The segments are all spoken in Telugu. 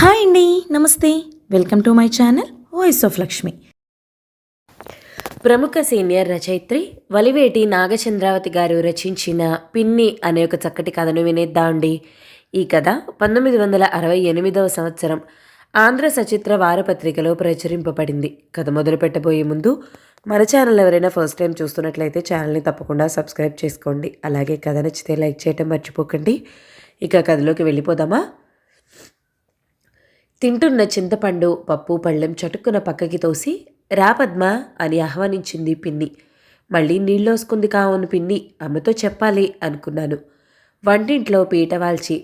హాయ్ అండి నమస్తే. Welcome to my channel voice of Lakshmi. ప్రముఖ సీనియర్ రచయిత్రి వలివేటి నాగచంద్రావతి గారు రచించిన పిన్ని అనే ఒక చక్కటి కథను వినేద్దాండి ఈ కథ పంతొమ్మిది వందల అరవై ఎనిమిదవ సంవత్సరం ఆంధ్ర సచిత్ర వారపత్రికలో ప్రచురింపబడింది. కథ మొదలు పెట్టబోయే ముందు మన ఛానల్ ఎవరైనా ఫస్ట్ టైం చూస్తున్నట్లయితే ఛానల్ని తప్పకుండా సబ్స్క్రైబ్ చేసుకోండి. అలాగే కథ నచ్చితే లైక్ చేయటం మర్చిపోకండి. ఇక కథలోకి వెళ్ళిపోదామా? తింటున్న చింతపండు పప్పు పళ్ళెం చటుక్కున పక్కకి తోసి రా పద్మ అని ఆహ్వానించింది పిన్ని. మళ్ళీ నీళ్ళోసుకుంది కావును పిన్ని అమ్మతో చెప్పాలి అనుకున్నాను. వంటింట్లో పీట వాల్చి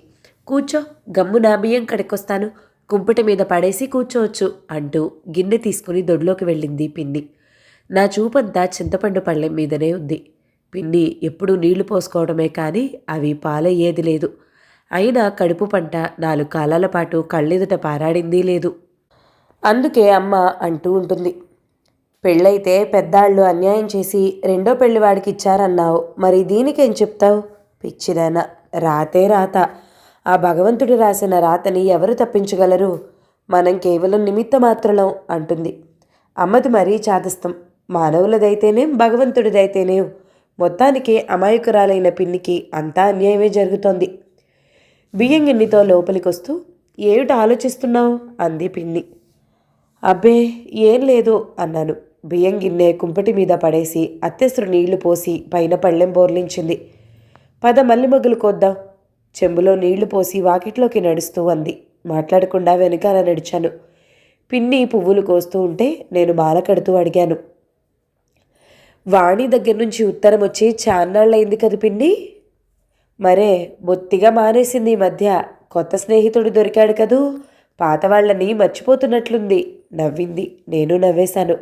కూర్చో గమ్మున బియ్యం కడుక్కొస్తాను కుంపటి మీద పడేసి కూర్చోవచ్చు అంటూ గిన్నె తీసుకుని దొడ్లోకి వెళ్ళింది పిన్ని. నా చూపంతా చింతపండు పళ్ళెం మీదనే ఉంది. పిన్ని ఎప్పుడూ నీళ్ళు పోసుకోవడమే కానీ అవి పాలయ్యేది లేదు. అయినా కడుపు పంట నాలుగు కాలాల పాటు కళ్ళెదుట పారాడింది లేదు. అందుకే అమ్మ అంటూ ఉంటుంది. పెళ్ళైతే పెద్దాళ్ళు అన్యాయం చేసి రెండో పెళ్ళివాడికి ఇచ్చారన్నావు మరి దీనికేం చెప్తావు? పిచ్చిదాన రాతే రాత. ఆ భగవంతుడు రాసిన రాతని ఎవరు తప్పించగలరు? మనం కేవలం నిమిత్త మాత్రలం అంటుంది. అమ్మది మరీ చాదస్తం. మానవులదైతేనేం భగవంతుడిదైతేనేం మొత్తానికి అమాయకురాలైన పిన్నికి అంతా అన్యాయమే జరుగుతోంది. బియ్యం గిన్నెతో లోపలికొస్తూ ఏమిటి ఆలోచిస్తున్నావు? అంది పిన్ని. అబ్బే ఏం లేదు అన్నాను. బియ్యం గిన్నె కుంపటి మీద పడేసి అత్తెసురు నీళ్ళు పోసి పైన పళ్ళెం బోర్లించింది. పద మల్లి మొగ్గులు కోద్దాం చెంబులో నీళ్ళు పోసి వాకిట్లోకి నడుస్తూ అంది. మాట్లాడకుండా వెనకాల నడిచాను. పిన్ని పువ్వులు కోస్తూ ఉంటే నేను బాల కడుతూ అడిగాను. వాణి దగ్గర నుంచి ఉత్తరం వచ్చి చాన్నాళ్ళయింది కదా పిన్ని? మరే బొత్తిగా మానేసింది ఈ మధ్య. కొత్త స్నేహితుడు దొరికాడు కదూ. పాత వాళ్ళని మర్చిపోతున్నట్లుంది. నవ్వింది. నేను నవ్వేశాను.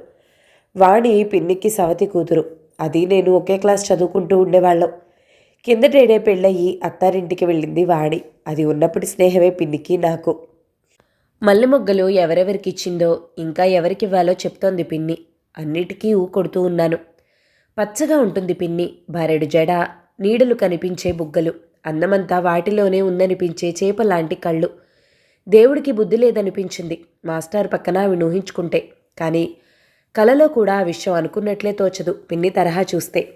వాణి పిన్నికి సవతి కూతురు. అది నేను ఒకే క్లాస్ చదువుకుంటూ ఉండేవాళ్ళం. కిందటేడే పెళ్ళయి అత్తారింటికి వెళ్ళింది వాణి. అది ఉన్నప్పటి స్నేహమే పిన్నికి నాకు. మల్లె మొగ్గలు ఎవరెవరికి ఇచ్చిందో ఇంకా ఎవరికివ్వాలో చెప్తోంది పిన్ని. అన్నిటికీ ఊ కొడుతూ ఉన్నాను. పచ్చగా ఉంటుంది పిన్ని. బారెడు జడ నీడలు కనిపించే బుగ్గలు. అన్నమంతా వాటిలోనే ఉందనిపించే చేపలాంటి కళ్ళు. దేవుడికి బుద్ధి లేదనిపించింది. మాస్టర్ పక్కన అవి ఊహించుకుంటే. కానీ కలలో కూడా ఆ విషయం అనుకున్నట్లే తోచదు. పిన్ని తరహా చూస్తే.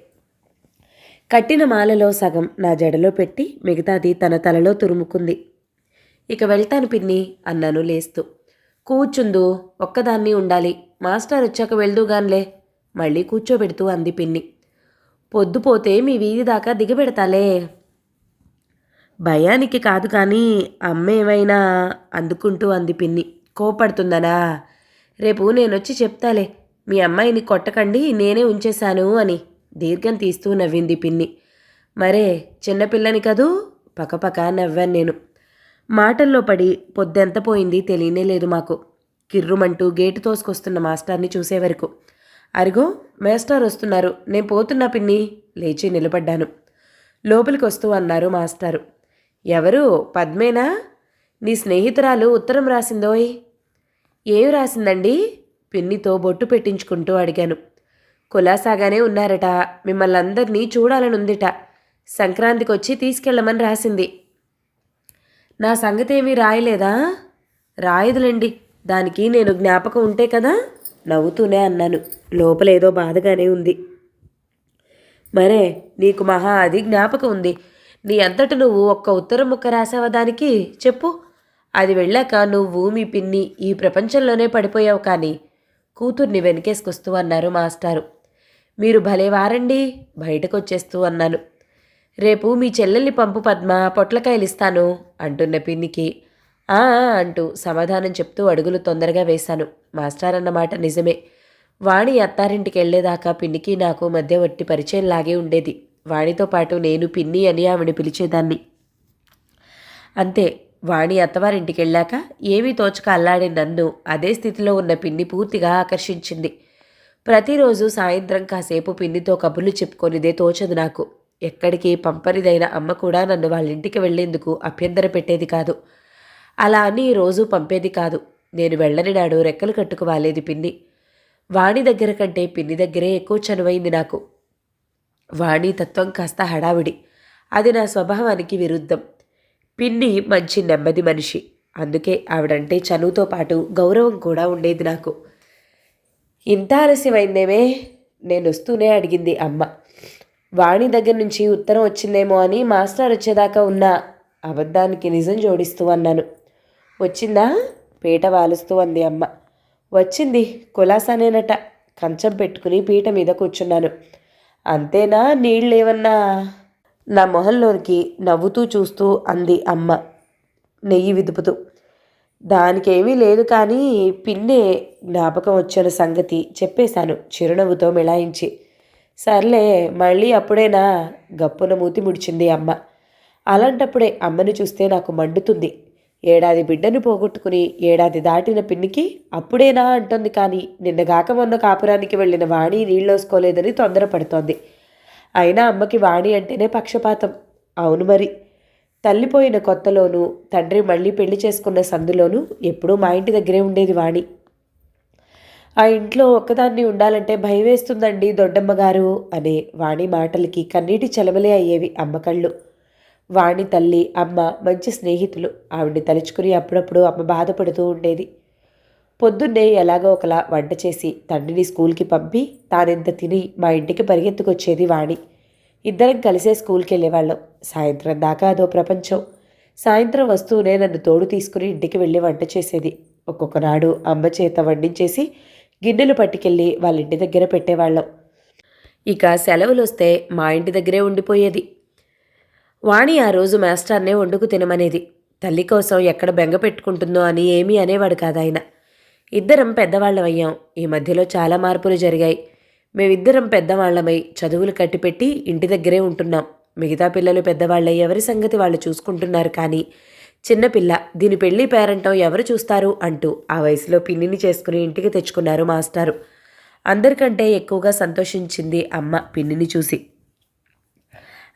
కట్టిన మాలలో సగం నా జడలో పెట్టి మిగతాది తన తలలో తురుముకుంది. ఇక వెళ్తాను పిన్ని అన్నాను లేస్తూ. కూర్చుందు ఒక్కదాన్ని ఉండాలి. మాస్టర్ వచ్చాక వెళ్దూగాన్లే. మళ్ళీ కూర్చోబెడుతూ అంది పిన్ని. పొద్దుపోతే మీ వీధి దాకా దిగబెడతాలే. భయానికి కాదు కానీ అమ్మ ఏమైనా అందుకుంటూ అంది పిన్ని. కోపడుతుందనా? రేపు నేనొచ్చి చెప్తాలే. మీ అమ్మాయిని కొట్టకండి నేనే ఉంచేశాను అని దీర్ఘం తీస్తూ నవ్వింది పిన్ని. మరే చిన్నపిల్లని కదూ? పకపక నవ్వాను నేను. మాటల్లో పడి పొద్దెంత పోయింది తెలియనే లేదు మాకు. కిర్రుమంటూ గేటు తోసుకొస్తున్న మాస్టర్ని చూసే వరకు అరుగో మేస్టార్ వస్తున్నారు నేను పోతున్నా పిన్ని. లేచి నిలబడ్డాను. లోపలికి వస్తూ అన్నారు మాస్టారు. ఎవరు? పద్మేనా? నీ స్నేహితురాలు ఉత్తరం రాసిందోయ్. ఏం రాసిందండి? పిన్నితో బొట్టు పెట్టించుకుంటూ అడిగాను. కులాసాగానే ఉన్నారట. మిమ్మల్ని అందరినీ చూడాలనుందిట. సంక్రాంతికి వచ్చి తీసుకెళ్ళమని రాసింది. నా సంగతి ఏమీ రాయలేదా? రాయదులేండి. దానికి నేను జ్ఞాపకం ఉంటే కదా? నవ్వుతూనే అన్నాను. లోపలేదో బాధగానే ఉంది. మరే నీకు మహా అది జ్ఞాపకం ఉంది. నీ అంతట నువ్వు ఒక్క ఉత్తరం ముక్క రాసావా దానికి? చెప్పు. అది వెళ్ళాక నువ్వు మీ పిన్ని ఈ ప్రపంచంలోనే పడిపోయావు కానీ కూతుర్ని వెనకేసుకొస్తూ అన్నారు మాస్టారు. మీరు భలే వారండి బయటకు వచ్చేస్తూ అన్నాను. రేపు మీ చెల్లెల్ని పంపు పద్మ పొట్లకాయలు ఇస్తాను అంటున్న పిన్నికి. ఆ అంటూ సమాధానం చెప్తూ అడుగులు తొందరగా వేశాను. మాస్టర్ అన్నమాట నిజమే. వాణి అత్తారింటికి వెళ్ళేదాకా పిన్నికి నాకు మధ్య వట్టి పరిచయం లాగే ఉండేది. వాణితో పాటు నేను పిన్ని అని ఆవిడ పిలిచేదాన్ని. అంతే వాణి అత్తవారింటికి వెళ్ళాక ఏమీ తోచక అల్లాడే నన్ను అదే స్థితిలో ఉన్న పిన్ని పూర్తిగా ఆకర్షించింది. ప్రతిరోజు సాయంత్రం కాసేపు పిన్నితో కబుర్లు చెప్పుకొనిదే తోచదు నాకు. ఎక్కడికి పంపనిదైన అమ్మ కూడా నన్ను వాళ్ళ ఇంటికి వెళ్ళేందుకు అభ్యంతర పెట్టేది కాదు. అలా అని రోజు పంపేది కాదు. నేను వెళ్ళని నాడు రెక్కలు కట్టుకువాలేది పిన్ని. వాణి దగ్గర కంటే పిన్ని దగ్గరే ఎక్కువ చనువైంది నాకు. వాణి తత్వం కాస్త హడావిడి. అది నా స్వభావానికి విరుద్ధం. పిన్ని మంచి నెమ్మది మనిషి. అందుకే ఆవిడంటే చనువుతో పాటు గౌరవం కూడా ఉండేది నాకు. ఇంత ఆలస్యమైందేమే? నేను వస్తూనే అడిగింది అమ్మ. వాణి దగ్గర నుంచి ఉత్తరం వచ్చిందేమో అని మాస్టర్ వచ్చేదాకా ఉన్న అబద్ధానికి నిజం జోడిస్తూ అన్నాను. వచ్చిందా? పీట వాలుస్తూ అంది అమ్మ. వచ్చింది. కులాసానేనట. కంచం పెట్టుకుని పీట మీద కూర్చున్నాను. అంతేనా? నీళ్ళేమన్నా నా మొహంలోనికి నవ్వుతూ చూస్తూ అంది అమ్మ. నెయ్యి విదుపుతూ. దానికేమీ లేదు కానీ పిన్నే జ్ఞాపకం వచ్చిన సంగతి చెప్పేశాను చిరునవ్వుతో మిళాయించి సర్లే మళ్ళీ అప్పుడేనా? గప్పున మూతి ముడిచింది అమ్మ. అలాంటప్పుడే అమ్మని చూస్తే నాకు మండుతుంది. ఏడాది బిడ్డను పోగొట్టుకుని ఏడాది దాటిన పిన్నికి అప్పుడేనా అంటుంది కానీ నిన్నగాక మొన్న కాపురానికి వెళ్ళిన వాణి నీళ్ళోసుకోలేదని తొందరపడుతోంది. అయినా అమ్మకి వాణి అంటేనే పక్షపాతం. అవును మరి. తల్లిపోయిన కొత్తలోనూ తండ్రి మళ్ళీ పెళ్ళి చేసుకున్న సందులోనూ ఎప్పుడూ మా ఇంటి దగ్గరే ఉండేది వాణి. ఆ ఇంట్లో ఒక్కదాన్ని ఉండాలంటే భయం వేస్తుందండి దొడ్డమ్మగారు అనే వాణి మాటలకి కన్నీటి చలమలే అయ్యేవి అమ్మకళ్ళు. వాణి తల్లి అమ్మ మంచి స్నేహితులు. ఆవిడ్ని తలుచుకుని అప్పుడప్పుడు అమ్మ బాధపడుతూ ఉండేది. పొద్దున్నే ఎలాగో ఒకలా వంట చేసి తండ్రిని స్కూల్కి పంపి తానెంత తిని మా ఇంటికి పరిగెత్తుకొచ్చేది వాణి. ఇద్దరం కలిసే స్కూల్కి వెళ్ళేవాళ్ళం సాయంత్రం దాకా అదో ప్రపంచం. సాయంత్రం వస్తూనే నన్ను తోడు తీసుకుని ఇంటికి వెళ్ళి వంట చేసేది. ఒక్కొక్కనాడు అమ్మ చేత వండించేసి గిన్నెలు పట్టుకెళ్ళి వాళ్ళ ఇంటి దగ్గర పెట్టేవాళ్ళం. ఇక సెలవులు వస్తే మా ఇంటి దగ్గరే ఉండిపోయేది. వాణి ఆ రోజు మాస్టర్నే వండుకు తినమనేది. తల్లి కోసం ఎక్కడ బెంగ పెట్టుకుంటుందో అని ఏమీ అనేవాడు కాదాయన. ఇద్దరం పెద్దవాళ్ళం అయ్యాం ఈ మధ్యలో చాలా మార్పులు జరిగాయి. మేమిద్దరం పెద్దవాళ్ళమై చదువులు కట్టిపెట్టి ఇంటి దగ్గరే ఉంటున్నాం. మిగతా పిల్లలు పెద్దవాళ్ళై ఎవరి సంగతి వాళ్ళు చూసుకుంటున్నారు కానీ చిన్నపిల్ల దీని పెళ్ళి పేరంటం ఎవరు చూస్తారు అంటూ ఆ వయసులో పిన్నిని చేసుకుని ఇంటికి తెచ్చుకున్నారు మాస్టారు. అందరికంటే ఎక్కువగా సంతోషించింది అమ్మ పిన్నిని చూసి.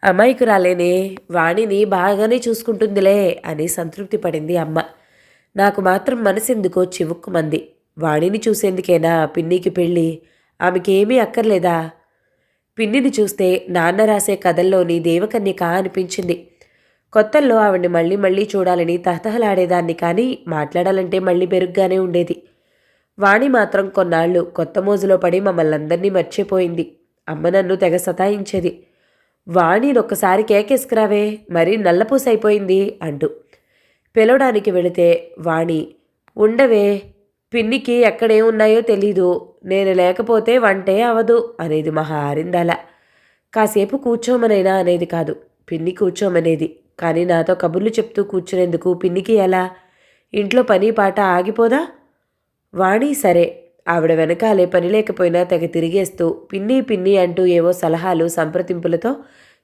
అమాయకురాలేనే వాణిని బాగానే చూసుకుంటుందిలే అని సంతృప్తి పడింది అమ్మ. నాకు మాత్రం మనసెందుకో చివుక్కుమంది వాణిని చూసేందుకేనా పిన్నికి పెళ్ళి? ఆమెకేమీ అక్కర్లేదా? పిన్నిని చూస్తే నాన్న రాసే కథల్లోని దేవకన్యక అనిపించింది. కొత్తల్లో ఆవిడ్ని మళ్ళీ మళ్ళీ చూడాలని తహతహలాడేదాన్ని కానీ మాట్లాడాలంటే మళ్ళీ బెరుగ్గానే ఉండేది. వాణి మాత్రం కొన్నాళ్ళు కొత్త మోజులో పడి మమ్మల్ని అందరినీ మర్చిపోయింది. అమ్మ నన్ను తెగ సతాయించేది. వాణిని ఒక్కసారి కేకేసుకురావే మరీ నల్లపూసైపోయింది అంటూ. పిలవడానికి వెళితే వాణి ఉండవే పిన్నికి ఎక్కడేమున్నాయో తెలీదు నేను లేకపోతే వంటే అవదు అనేది మహా ఆరిందాల కాసేపు కూర్చోమనైనా అనేది కాదు పిన్ని కూర్చోమనేది. కానీ నాతో కబుర్లు చెప్తూ కూర్చునేందుకు పిన్నికి ఎలా? ఇంట్లో పని పాట ఆగిపోదా? వాణి సరే ఆవిడ వెనకాలే పని లేకపోయినా తెగ తిరిగేస్తూ పిన్ని పిన్ని అంటూ ఏవో సలహాలు సంప్రదింపులతో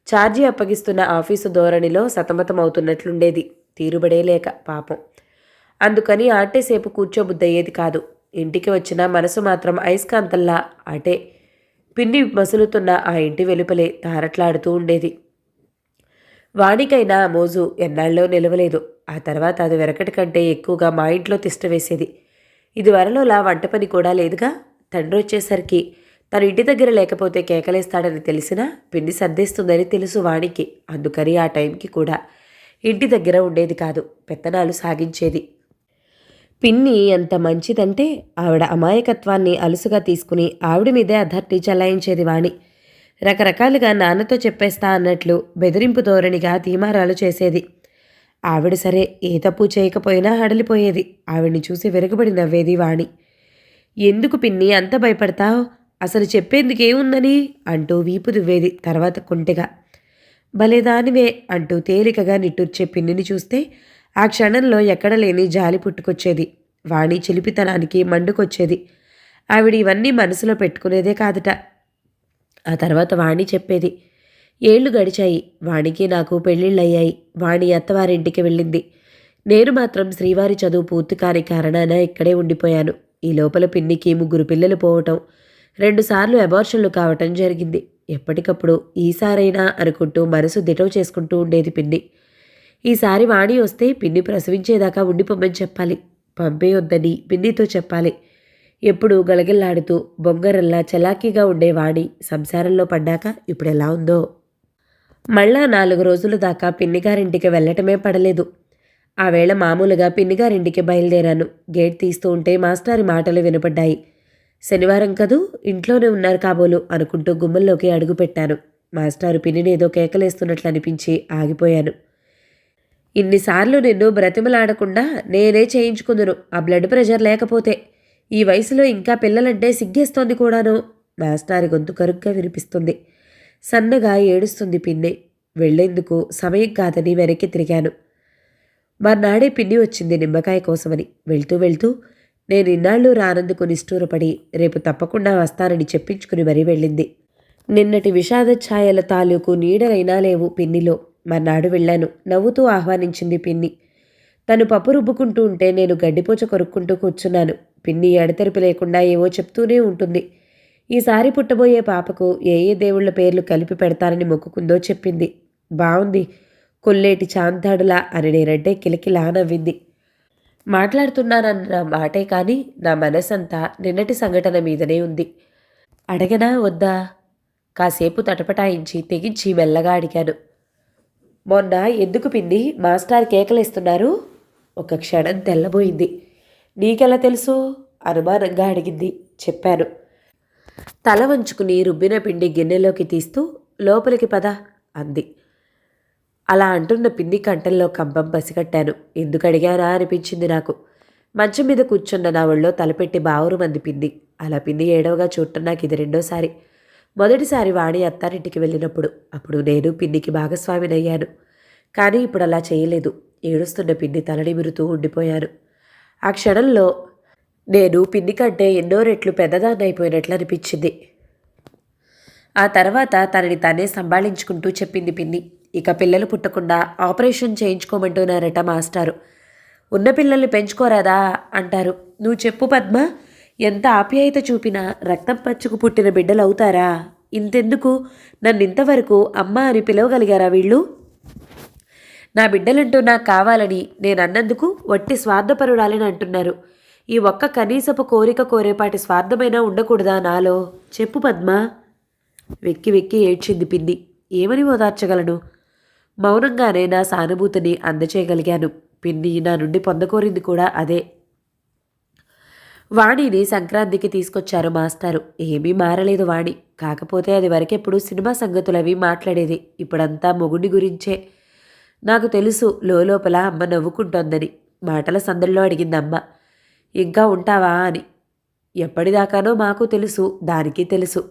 ఛార్జీ అప్పగిస్తున్న ఆఫీసు ధోరణిలో సతమతమవుతున్నట్లుండేది. తీరుబడే లేక పాపం. అందుకని ఆటేసేపు కూర్చోబుద్దయ్యేది కాదు. ఇంటికి వచ్చిన మనసు మాత్రం అయస్కాంతల్లా అటే పిన్ని మసులుతున్న ఆ ఇంటి వెలుపలే తారట్లాడుతూ ఉండేది. వాణికైనా మోజు ఎన్నాళ్ళలో నిలవలేదు. ఆ తర్వాత అది వెరకటి కంటే ఎక్కువగా మా ఇంట్లో తిష్ట ఇదివరలోలా ఇది వరలోలా వంట పని కూడా లేదుగా? తండ్రి వచ్చేసరికి తను ఇంటి దగ్గర లేకపోతే కేకలేస్తాడని తెలిసినా పిన్ని సర్దేస్తుందని తెలుసు వాణికి అందుకని ఆ టైంకి కూడా. ఇంటి దగ్గర ఉండేది కాదు పెత్తనాలు సాగించేది. పిన్ని ఎంత మంచిదంటే ఆవిడ అమాయకత్వాన్ని అలుసుగా తీసుకుని ఆవిడ మీదే అధర్తి చలాయించేది వాణి. రకరకాలుగా నాన్నతో చెప్పేస్తా అన్నట్లు బెదిరింపు ధోరణిగా తీమారాలు చేసేది. ఆవిడ సరే ఏ తప్పు చేయకపోయినా హడలిపోయేది. ఆవిడ్ని చూసి వెరగబడి నవ్వేది వాణి. ఎందుకు పిన్ని అంత భయపడతావు? అసలు చెప్పేందుకేముందని? అంటూ వీపు దువ్వేది తర్వాత కుంటెగా. భలేదానివే అంటూ తేలికగా నిట్టూర్చే పిన్నిని చూస్తే ఆ క్షణంలో ఎక్కడ లేని జాలి పుట్టుకొచ్చేది. వాణి చిలిపితనానికి మండుకొచ్చేది. ఆవిడ ఇవన్నీ మనసులో పెట్టుకునేదే కాదట. ఆ తర్వాత వాణి చెప్పేది ఏళ్ళు గడిచాయి. వాణికి నాకు పెళ్ళిళ్ళయ్యాయి. వాణి అత్తవారింటికి వెళ్ళింది. నేను మాత్రం శ్రీవారి చదువు పూర్తి కాని కారణాన ఇక్కడే ఉండిపోయాను. ఈ లోపల పిన్నికి ముగ్గురు పిల్లలు పోవటం రెండుసార్లు అబార్షన్లు కావటం జరిగింది. ఎప్పటికప్పుడు ఈసారైనా అనుకుంటూ మనసు దిటవు చేసుకుంటూ ఉండేది పిన్ని. ఈసారి వాణి వస్తే పిన్ని ప్రసవించేదాకా ఉండిపోమని చెప్పాలి. పంపేయొద్దని పిన్నితో చెప్పాలి. ఎప్పుడు గలగల్లాడుతూ బొంగరల్లా చలాకీగా ఉండే వాణి సంసారంలో పడ్డాక ఇప్పుడు ఎలా ఉందో? మళ్ళా నాలుగు రోజుల దాకా పిన్నిగారింటికి వెళ్ళటమే పడలేదు. ఆ వేళ మామూలుగా పిన్నిగారింటికి బయలుదేరాను. గేట్ తీస్తూ ఉంటే మాస్టారి మాటలు వినపడ్డాయి. శనివారం కదూ? ఇంట్లోనే ఉన్నారు కాబోలు అనుకుంటూ గుమ్మల్లోకి అడుగుపెట్టాను మాస్టారు పిన్నినేదో కేకలేస్తున్నట్లు అనిపించి ఆగిపోయాను. ఇన్నిసార్లు నిన్ను బ్రతిమలాడకుండా నేనే చేయించుకుందును. ఆ బ్లడ్ ప్రెషర్ లేకపోతే ఈ వయసులో ఇంకా పిల్లలంటే సిగ్గేస్తోంది కూడాను. మాస్టారి గొంతు కరుగ్గా వినిపిస్తుంది. సన్నగా ఏడుస్తుంది పిన్ని. వెళ్ళేందుకు సమయం కాదని వెనక్కి తిరిగాను. మర్నాడే పిన్ని వచ్చింది నిమ్మకాయ కోసమని. వెళ్తూ వెళ్తూ నేను ఇన్నాళ్ళు రానందుకు నిష్ఠూరపడి రేపు తప్పకుండా వస్తానని చెప్పించుకుని మరీ వెళ్ళింది. నిన్నటి విషాద ఛాయల తాలూకు నీడలైనా లేవు పిన్నిలో. మర్నాడు వెళ్ళాను. నవ్వుతూ ఆహ్వానించింది పిన్ని. తను పప్పు రుబ్బుకుంటూ ఉంటే నేను గడ్డిపోచ కొరుక్కుంటూ కూర్చున్నాను. పిన్ని ఎడతెరిపి లేకుండా ఏవో చెప్తూనే ఉంటుంది. ఈసారి పుట్టబోయే పాపకు ఏ ఏ దేవుళ్ళ పేర్లు కలిపి పెడతానని మొక్కుకుందో చెప్పింది. బావుంది. కొల్లేటి చాంతాడులా అని నేనంటే కిలకిలా నవ్వింది. మాట్లాడుతున్నానన్న మాటే కానీ నా మనసంతా నిన్నటి సంఘటన మీదనే ఉంది. అడగనా వద్దా? కాసేపు తటపటాయించి తెగించి మెల్లగా అడిగాను. మొన్న ఎందుకు పిండి మాస్టర్ కేకలేస్తున్నారు? ఒక క్షణం తెల్లబోయింది. నీకెలా తెలుసు? అనుమానంగా అడిగింది. చెప్పాను. తల వంచుకుని రుబ్బిన పిండి గిన్నెలోకి తీస్తూ లోపలికి పద అంది. అలా అంటున్న పిన్ని కంటల్లో కంపం పసిగట్టాను. ఎందుకు అడిగానా అనిపించింది నాకు. మంచం మీద కూర్చున్న నా ఒళ్ళో తలపెట్టి బావురు మంది పిన్ని అలా పిండి ఏడవగా చూడటం నాకు ఇది రెండోసారి. మొదటిసారి వాణి అత్తారింటికి వెళ్ళినప్పుడు అప్పుడు నేను పిన్నికి భాగస్వామినయ్యాను. కానీ ఇప్పుడు అలా చేయలేదు. ఏడుస్తున్న పిన్ని తలనిమిరుతూ ఉండిపోయాను. ఆ క్షణంలో నేను పిన్ని కంటే ఎన్నో రెట్లు పెద్దదాన్నైపోయినట్లు అనిపించింది. ఆ తర్వాత తనని తనే సంభాళించుకుంటూ చెప్పింది పిన్ని. ఇక పిల్లలు పుట్టకుండా ఆపరేషన్ చేయించుకోమంటున్నారట మాస్టారు. ఉన్న పిల్లల్ని పెంచుకోరాదా అంటారు. నువ్వు చెప్పు పద్మ ఎంత ఆప్యాయత చూపినా రక్తం పచ్చుకు పుట్టిన బిడ్డలు అవుతారా ఇంతెందుకు? నన్ను ఇంతవరకు అమ్మ అని పిలవగలిగారా వీళ్ళు? నా బిడ్డలంటూ నాకు కావాలని నేను అన్నందుకు వట్టి స్వార్థపరుడాలని అంటున్నారు. ఈ ఒక్క కనీసపు కోరిక కోరేపాటి స్వార్థమైనా ఉండకూడదా నాలో? చెప్పు పద్మ. వెక్కి వెక్కి ఏడ్చింది పిన్ని. ఏమని ఓదార్చగలను? మౌనంగానే నా సానుభూతిని అందచేయగలిగాను. పిన్ని నా నుండి పొందకోరింది కూడా అదే. వాణిని సంక్రాంతికి తీసుకొచ్చారు మాస్టారు. ఏమీ మారలేదు వాణి. కాకపోతే అది వరకెప్పుడు సినిమా సంగతులవి మాట్లాడేది. ఇప్పుడంతా మొగుడి గురించే. నాకు తెలుసు లోపల అమ్మ నవ్వుకుంటోందని. మాటల సందడిలో అడిగింది అమ్మ ఇంకా ఉంటావా అని. ఎప్పటిదాకానో మాకు తెలుసు దానికి తెలుసు.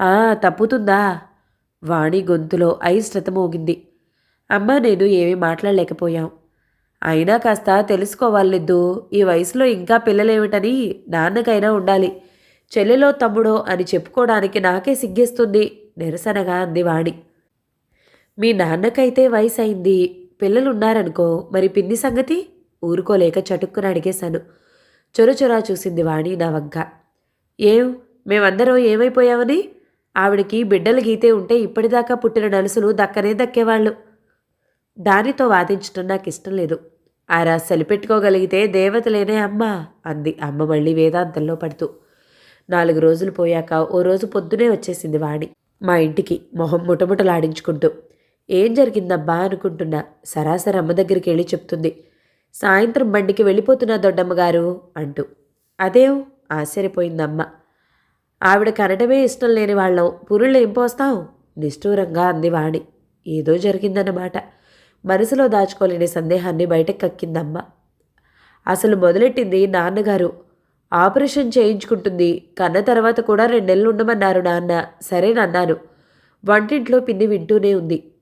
ఆ తప్పుతుందా? వాణి గొంతులో అయిష్టత మోగింది. అమ్మ నేను ఏమీ మాట్లాడలేకపోయాం. అయినా కాస్త తెలుసుకోవాలిద్దు ఈ వయసులో ఇంకా పిల్లలేమిటని నాన్నకైనా ఉండాలి. చెల్లెలో తమ్ముడో అని చెప్పుకోవడానికి నాకే సిగ్గేస్తుంది నిరసనగా అంది వాణి. మీ నాన్నకైతే వయసు అయింది పిల్లలున్నారనుకో మరి పిన్ని సంగతి ఊరుకోలేక చటుక్కున అడిగేశాను. చొరచొరా చూసింది వాణి నా వంక. ఏం? మేమందరం ఏమైపోయామని? ఆవిడకి బిడ్డలు గీతే ఉంటే ఇప్పటిదాకా పుట్టిన నలుసులు దక్కనే దక్కేవాళ్ళు. దానితో వాదించడం నాకు ఇష్టం లేదు. ఆరా సలిపెట్టుకోగలిగితే దేవతలేనే అమ్మ అంది. అమ్మ మళ్ళీ వేదాంతంలో పడుతూ. నాలుగు రోజులు పోయాక ఓ రోజు పొద్దునే వచ్చేసింది వాణి మా ఇంటికి మొహం ముటముటలాడించుకుంటూ. ఏం జరిగిందబ్బా అనుకుంటున్నా? సరాసరి అమ్మ దగ్గరికి వెళ్ళి చెప్తుంది. సాయంత్రం బండికి వెళ్ళిపోతున్నా దొడ్డమ్మగారు అంటూ. అదేం ఆశ్చర్యపోయిందమ్మ. ఆవిడ కనటమే ఇష్టం లేని వాళ్ళం. పురుళ్ళు ఏం పోస్తాం నిష్ఠూరంగా అంది వాణి. ఏదో జరిగిందన్నమాట. మనసులో దాచుకోలేని సందేహాన్ని బయటకు కక్కిందమ్మ. అసలు మొదలెట్టింది నాన్నగారు? ఆపరేషన్ చేయించుకుంటుంది. కన్న తర్వాత కూడా రెండు నెలలు ఉండమన్నారు నాన్న. సరేనన్నాను వంటింట్లో పిన్ని వింటూనే ఉంది.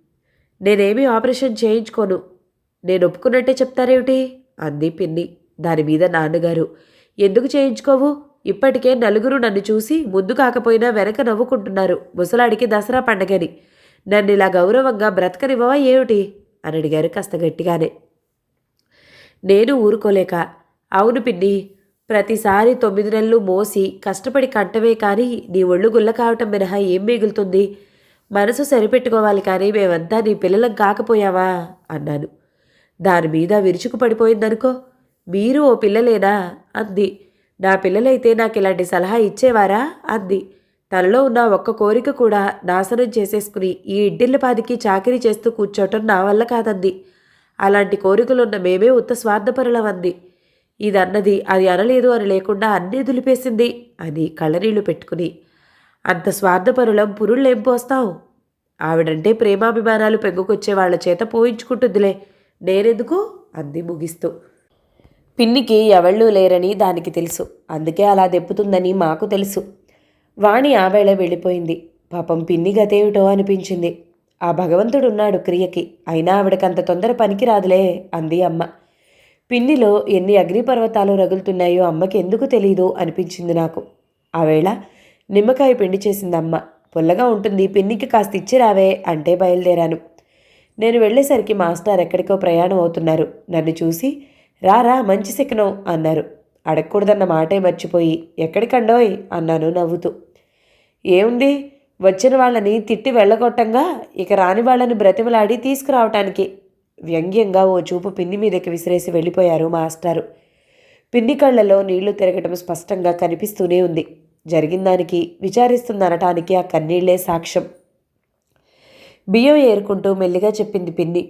నేనేమీ ఆపరేషన్ చేయించుకోను. నేను ఒప్పుకున్నట్టే చెప్తారేమిటి? అంది పిన్ని. దాని మీద నాన్నగారు. ఎందుకు చేయించుకోవు? ఇప్పటికే నలుగురు నన్ను చూసి ముందు కాకపోయినా వెనక నవ్వుకుంటున్నారు. ముసలాడికి దసరా పండగని. నన్ను ఇలా గౌరవంగా బ్రతకనివ్వవా ఏమిటి? అని అడిగారు కాస్త గట్టిగానే. నేను ఊరుకోలేక. అవును పిన్ని. ప్రతిసారి తొమ్మిది నెలలు మోసి కష్టపడి కంటమే కానీ నీ ఒళ్ళు గుల్ల కావటం మినహా ఏం మిగులుతుంది? మనసు సరిపెట్టుకోవాలి కానీ మేమంతా నీ పిల్లలం కాకపోయావా? అన్నాను. దాని మీద విరుచుకు పడిపోయిందనుకో మీరు ఓ పిల్లలేనా? అంది. నా పిల్లలైతే నాకు ఇలాంటి సలహా ఇచ్చేవారా? అంది. తనలో ఉన్న ఒక్క కోరిక కూడా నాశనం చేసేసుకుని ఈ ఇడ్డిళ్ళపాదికి చాకరీ చేస్తూ కూర్చోటం నా వల్ల కాదంది. అలాంటి కోరికలున్న మేమే ఉత్త స్వార్థపరులమంది ఇదన్నది అది అనలేదు అని లేకుండా అన్నీ దులిపేసింది అని కళ్ళనీళ్ళు పెట్టుకుని. అంత స్వార్థపరులం పురుళ్ళేం పోస్తావు? ఆవిడంటే ప్రేమాభిమానాలు పెంగుకొచ్చే వాళ్ళ చేత పోయించుకుంటుందిలే. నేనెందుకు? అంది ముగిస్తూ. పిన్నికి ఎవళ్ళూ లేరని దానికి తెలుసు. అందుకే అలా దెప్పుతుందని మాకు తెలుసు. వాణి ఆవేళ వెళ్ళిపోయింది. పాపం పిన్ని గతేమిటో అనిపించింది. ఆ భగవంతుడున్నాడు క్రియకి. అయినా ఆవిడకంత తొందర పనికి రాదులే అంది అమ్మ. పిన్నిలో ఎన్ని అగ్నిపర్వతాలు రగులుతున్నాయో అమ్మకి ఎందుకు తెలీదు అనిపించింది నాకు. ఆవేళ నిమ్మకాయ పిండి చేసింది అమ్మ. పుల్లగా ఉంటుంది పిన్నికి కాస్త ఇచ్చి రావే అంటే బయలుదేరాను. నేను వెళ్ళేసరికి మాస్టర్ ఎక్కడికో ప్రయాణం అవుతున్నారు. నన్ను చూసి రారా మంచి శకనం అన్నారు. అడగకూడదన్న మాటే మర్చిపోయి ఎక్కడికండోయ్ అన్నాను నవ్వుతూ. ఏముంది? వచ్చిన వాళ్ళని తిట్టి వెళ్ళగొట్టంగా ఇక రాని వాళ్ళని బ్రతిమలాడి తీసుకురావటానికి వ్యంగ్యంగా ఓ చూపు పిన్ని మీదకి విసిరేసి వెళ్ళిపోయారు మాస్టారు. పిన్ని కళ్ళలో నీళ్ళు తిరగటం స్పష్టంగా కనిపిస్తూనే ఉంది. జరిగిన దానికి విచారిస్తుందనటానికి ఆ కన్నీళ్ళే సాక్ష్యం. బియ్యం ఏరుకుంటూ మెల్లిగా చెప్పింది పిన్ని.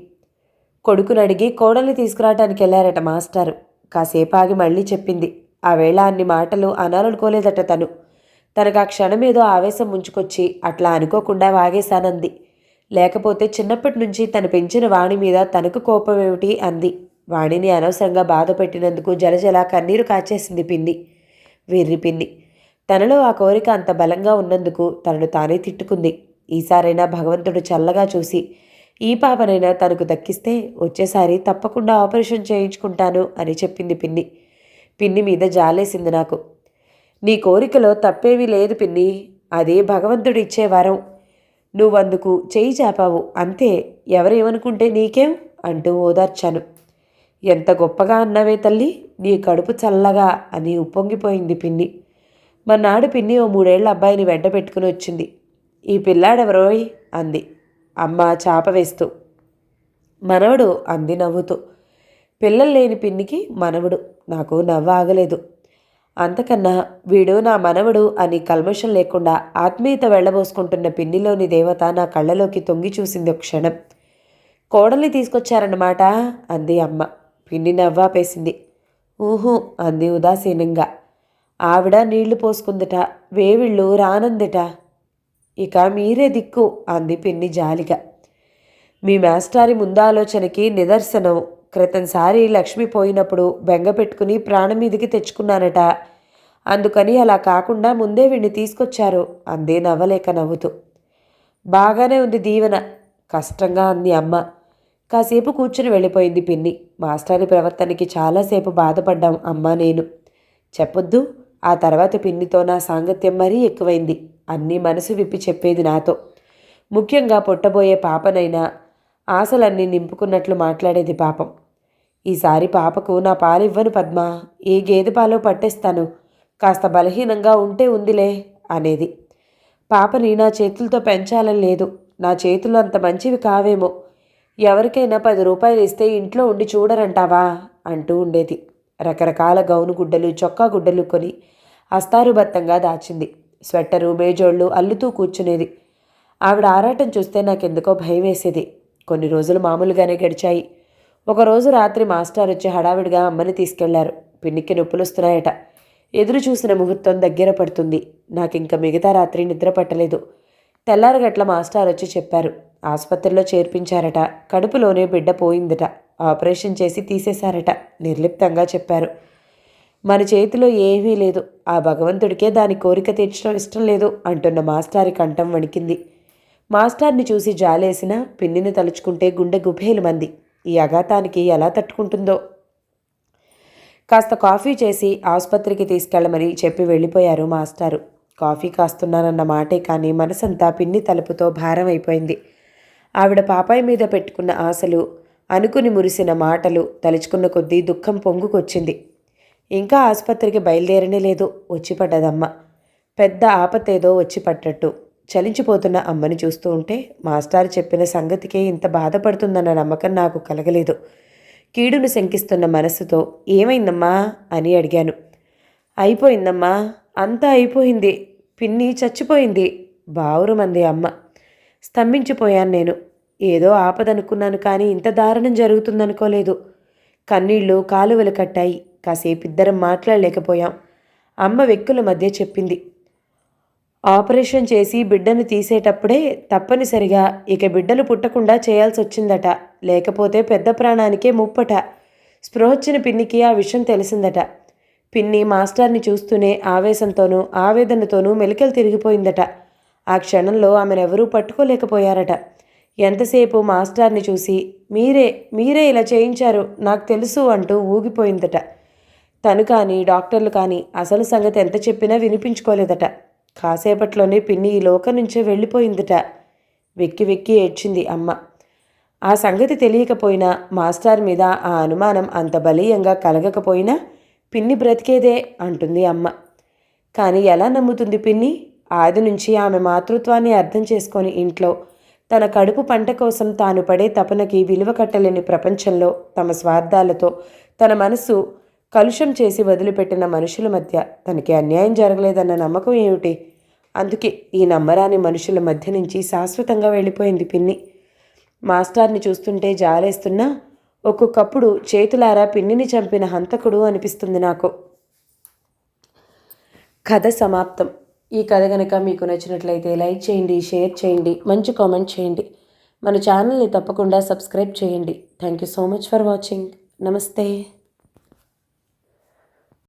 కొడుకుని అడిగి కోడల్ని తీసుకురావటానికి వెళ్ళారట మాస్టారు. కాసేపు ఆగి మళ్ళీ చెప్పింది. ఆ వేళ అన్ని మాటలు అనాలనుకోలేదట తను. తనకు ఆ క్షణమేదో ఆవేశం ముంచుకొచ్చి అట్లా అనుకోకుండా వాగేశానంది. లేకపోతే చిన్నప్పటి నుంచి తను పెంచిన వాణి మీద తనకు కోపం ఏమిటి అంది. వాణిని అనవసరంగా బాధ పెట్టినందుకు జలజల కన్నీరు కాచేసింది పిన్ని. వెర్రి పిన్ని తనలో ఆ కోరిక అంత బలంగా ఉన్నందుకు తనను తానే తిట్టుకుంది. ఈసారైనా భగవంతుడు చల్లగా చూసి ఈ పాపనైనా తనకు దక్కిస్తే వచ్చేసారి తప్పకుండా ఆపరేషన్ చేయించుకుంటాను అని చెప్పింది పిన్ని. పిన్ని మీద జాలేసింది నాకు. నీ కోరికలో తప్పేమీ లేదు పిన్ని. అదే భగవంతుడు ఇచ్చే వరం. నువ్వందుకు చేయి చాపావు. అంతే. ఎవరేమనుకుంటే నీకేం? అంటూ ఓదార్చాను. ఎంత గొప్పగా అన్నావే తల్లి. నీ కడుపు చల్లగా అని ఉప్పొంగిపోయింది పిన్ని. మన్నాడు పిన్ని ఓ మూడేళ్ళ అబ్బాయిని వెంట పెట్టుకుని వచ్చింది. ఈ పిల్లాడెవరోయ్? అంది. అమ్మ చాప వేస్తూ. మనవడు అంది నవ్వుతూ. పిల్లలు లేని పిన్నికి మనవడు. నాకు నవ్వు ఆగలేదు. అంతకన్నా వీడు నా మనవడు అని కల్మషం లేకుండా ఆత్మీయత వెళ్ళబోసుకుంటున్న పిన్నిలోని దేవత నా కళ్ళలోకి తొంగి చూసింది ఒక క్షణం. కోడల్ని తీసుకొచ్చారన్నమాట అంది అమ్మ. పిన్ని నవ్వాపేసింది ఊహూ అంది ఉదాసీనంగా. ఆవిడ నీళ్ళు పోసుకుందట వేవిళ్ళు రానందిట. ఇక మీరే దిక్కు అంది పిన్ని జాలిగా. మీ మాస్టారి ముందాలోచనకి నిదర్శనం. క్రితంసారి లక్ష్మి పోయినప్పుడు బెంగ పెట్టుకుని ప్రాణం మీదికి తెచ్చుకున్నానట. అందుకని అలా కాకుండా ముందే వీణ్ణి తీసుకొచ్చారు అందే నవ్వలేక నవ్వుతూ. బాగానే ఉంది దీవెన కష్టంగా అంది అమ్మ. కాసేపు కూర్చుని వెళ్ళిపోయింది పిన్ని. మాస్టారి ప్రవర్తనకి చాలాసేపు బాధపడ్డాం అమ్మ నేను. చెప్పొద్దు ఆ తర్వాత పిన్నితో నా సాంగత్యం మరీ ఎక్కువైంది. అన్నీ మనసు విప్పి చెప్పేది నాతో. ముఖ్యంగా పుట్టబోయే పాపనైనా ఆశలన్నీ నింపుకున్నట్లు మాట్లాడేది పాపం. ఈసారి పాపకు నా పాలివ్వను పద్మ ఏ గేదె పాలో పట్టేస్తాను కాస్త బలహీనంగా ఉంటే ఉందిలే అనేది. పాపని నా చేతులతో పెంచాలని లేదు నా చేతులు అంత మంచివి కావేమో ఎవరికైనా పది రూపాయలు ఇస్తే ఇంట్లో ఉండి చూడరంటావా? అంటూ ఉండేది. రకరకాల గౌను గుడ్డలు చొక్కా గుడ్డలు కొని అస్తారుబత్తంగా దాచింది. స్వెట్టరు మేజోళ్ళు అల్లుతూ కూర్చునేది. ఆవిడ ఆరాటం చూస్తే నాకెందుకో భయం వేసేది కొన్ని రోజులు మామూలుగానే గడిచాయి. ఒకరోజు రాత్రి మాస్టర్ వచ్చి హడావిడిగా అమ్మని తీసుకెళ్ళారు. పిన్నికి నొప్పులు వస్తున్నాయట ఎదురు చూసిన ముహూర్తం దగ్గర పడుతుంది. నాకింక మిగతా రాత్రి నిద్ర పట్టలేదు. తెల్లారగట్ల మాస్టర్ వచ్చి చెప్పారు. ఆసుపత్రిలో చేర్పించారట. కడుపులోనే బిడ్డ పోయిందట. ఆపరేషన్ చేసి తీసేశారట. నిర్లిప్తంగా చెప్పారు. మన చేతిలో ఏమీ లేదు. ఆ భగవంతుడికే దాని కోరిక తీర్చడం ఇష్టం లేదు అంటున్న మాస్టారి కంఠం వణికింది. మాస్టార్ని చూసి జాలేసిన పిన్నిని తలుచుకుంటే గుండె గుభేలు మంది ఈ అఘాతానికి ఎలా తట్టుకుంటుందో? కాస్త కాఫీ చేసి ఆసుపత్రికి తీసుకెళ్ళమని చెప్పి వెళ్ళిపోయారు మాస్టారు. కాఫీ కాస్తున్నానన్న మాటే కానీ మనసంతా పిన్ని తలుపుతో భారం అయిపోయింది ఆవిడ పాపాయి మీద పెట్టుకున్న ఆశలు అనుకుని మురిసిన మాటలు తలుచుకున్న కొద్దీ దుఃఖం పొంగుకొచ్చింది. ఇంకా ఆసుపత్రికి బయలుదేరనే లేదు. వచ్చి పడ్డదమ్మ పెద్ద ఆపతేదో వచ్చి పట్టట్టు చలించిపోతున్న అమ్మని చూస్తూ ఉంటే మాస్టారు చెప్పిన సంగతికే ఇంత బాధపడుతుందన్న నమ్మకం నాకు కలగలేదు. కీడును శంకిస్తున్న మనస్సుతో ఏమైందమ్మా అని అడిగాను. అయిపోయిందమ్మా. అంతా అయిపోయింది. పిన్ని చచ్చిపోయింది. బావురుమంది అమ్మ. స్తంభించిపోయాను నేను. ఏదో ఆపదనుకున్నాను కానీ ఇంత దారుణం జరుగుతుందనుకోలేదు. కన్నీళ్ళు కాలువలు కట్టాయి. కాసేపు ఇద్దరం మాట్లాడలేకపోయాం. అమ్మ వ్యక్తుల మధ్య చెప్పింది. ఆపరేషన్ చేసి బిడ్డను తీసేటప్పుడే తప్పనిసరిగా ఇక బిడ్డలు పుట్టకుండా చేయాల్సి వచ్చిందట లేకపోతే పెద్ద ప్రాణానికే ముప్పట. స్పృహొచ్చిన పిన్నికి ఆ విషయం తెలిసిందట. పిన్ని మాస్టర్ని చూస్తూనే ఆవేశంతోనూ ఆవేదనతోనూ మెలికలు తిరిగిపోయిందట. ఆ క్షణంలో ఆమెనెవరూ పట్టుకోలేకపోయారట. ఎంతసేపు మాస్టర్ని చూసి మీరే మీరే ఇలా చేయించారు నాకు తెలుసు అంటూ ఊగిపోయిందట. తను కానీ డాక్టర్లు కానీ అసలు సంగతి ఎంత చెప్పినా వినిపించుకోలేదట. కాసేపట్లోనే పిన్ని ఈ లోకం నుంచే వెళ్ళిపోయిందట. వెక్కి వెక్కి ఏడ్చింది అమ్మ. ఆ సంగతి తెలియకపోయినా మాస్టర్ మీద ఆ అనుమానం అంత బలీయంగా కలగకపోయినా పిన్ని బ్రతికేదే అంటుంది అమ్మ. కానీ ఎలా నమ్ముతుంది పిన్ని? ఆది నుంచి ఆమె మాతృత్వాన్ని అర్థం చేసుకొని ఇంట్లో తన కడుపు పంట కోసం తాను పడే తపనకి విలువ కట్టలేని ప్రపంచంలో తమ స్వార్థాలతో తన మనసు కలుషం చేసి వదిలిపెట్టిన మనుషుల మధ్య తనకి అన్యాయం జరగలేదన్న నమ్మకం ఏమిటి? అందుకే ఈ నమ్మరాని మనుషుల మధ్య నుంచి శాశ్వతంగా వెళ్ళిపోయింది పిన్ని. మాస్టార్ని చూస్తుంటే జాలేస్తున్నా ఒక్కొక్కప్పుడు చేతులారా పిన్నిని చంపిన హంతకుడు అనిపిస్తుంది నాకు. కథ సమాప్తం. ఈ కథ కనుక మీకు నచ్చినట్లయితే లైక్ చేయండి షేర్ చేయండి మంచి కామెంట్ చేయండి. మన ఛానల్ని తప్పకుండా సబ్స్క్రైబ్ చేయండి. Thank you so much for watching. నమస్తే.